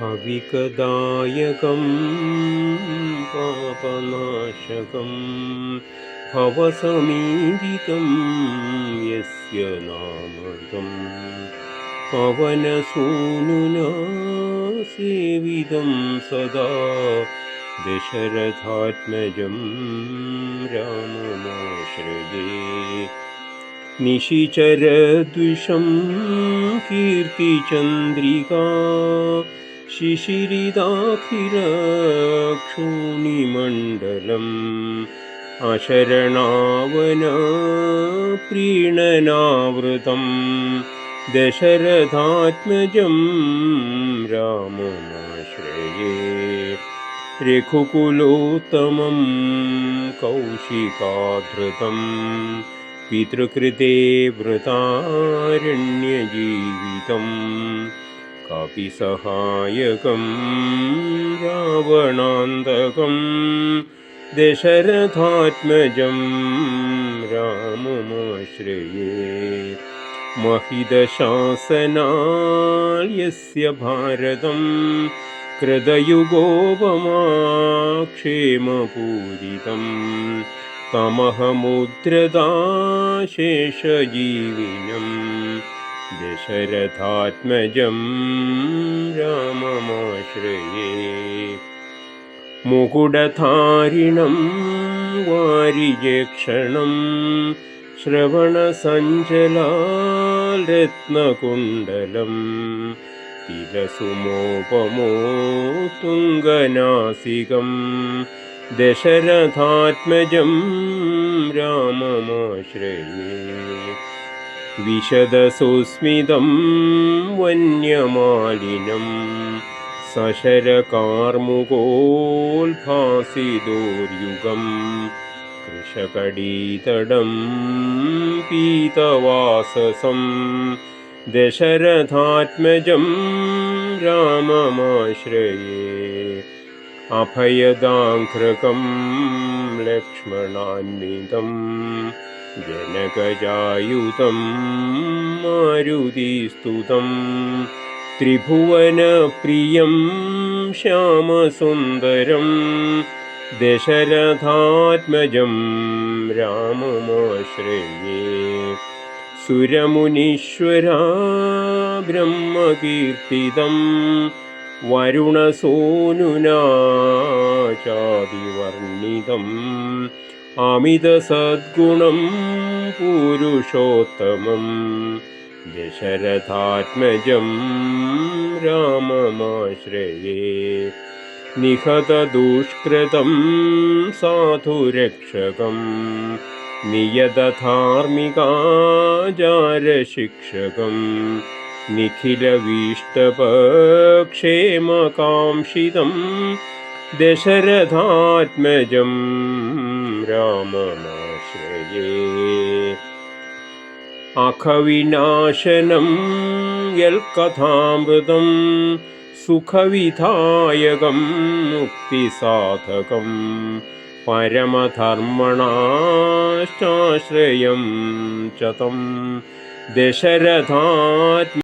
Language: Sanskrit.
हविकदायकं पापनाशकं भवसमीदितं यस्य नामकं पवनसूनुना सेवितं सदा दशरथात्मजं राममाश्रये। निशिचरद्विषं कीर्तिचन्द्रिका शिशिरिदाखिरक्षोणिमण्डलम् अशरणावनप्रीणनावृतं दशरथात्मजं राममाश्रये रघुकुलोत्तमं कौशिकाधृतं पितृकृते वृतारण्यजीवितम् कापि सहायकं रावणान्तकं दशरथात्मजं राममाश्रये। महिदशासनाल्यस्य भारतं कृतयुगोपमाक्षेमपूरितं तमहमुद्रदाशेषजीविनम् दशरथात्मजं राममाश्रये मुकुडधारिणं वारिजेक्षणं श्रवणसञ्चलारत्नकुण्डलं तिलसुमोपमो तुङ्गनासिकं दशरथात्मजं राममाश्रये विशदसुस्मितं वन्यमालिनं सशरकार्मुकोल्भासिदोर्युगं कृशकडीतडं पीतवाससं दशरथात्मजं राममाश्रये। अभयदाङ्कृकं लक्ष्मणान्वितम् जनकजायुतं मारुतिस्तुतं त्रिभुवनप्रियं श्यामसुन्दरं दशरथात्मजं राममाश्रये सुरमुनीश्वरा ब्रह्मकीर्तितं वरुणसोनुना चादिवर्णितम् अमितसद्गुणं पुरुषोत्तमं दशरथात्मजं राममाश्रये निहतदुष्कृतं साधुरक्षकं नियतधार्मिकाचारशिक्षकं निखिलवीष्टपक्षेमकाङ्क्षितं दशरथात्मजं राममाश्रये अखविनाशनं यल्कथामृतं सुखविधायकं मुक्तिसाधकं परमधर्मणाश्चाश्रयं च तं दशरथात्म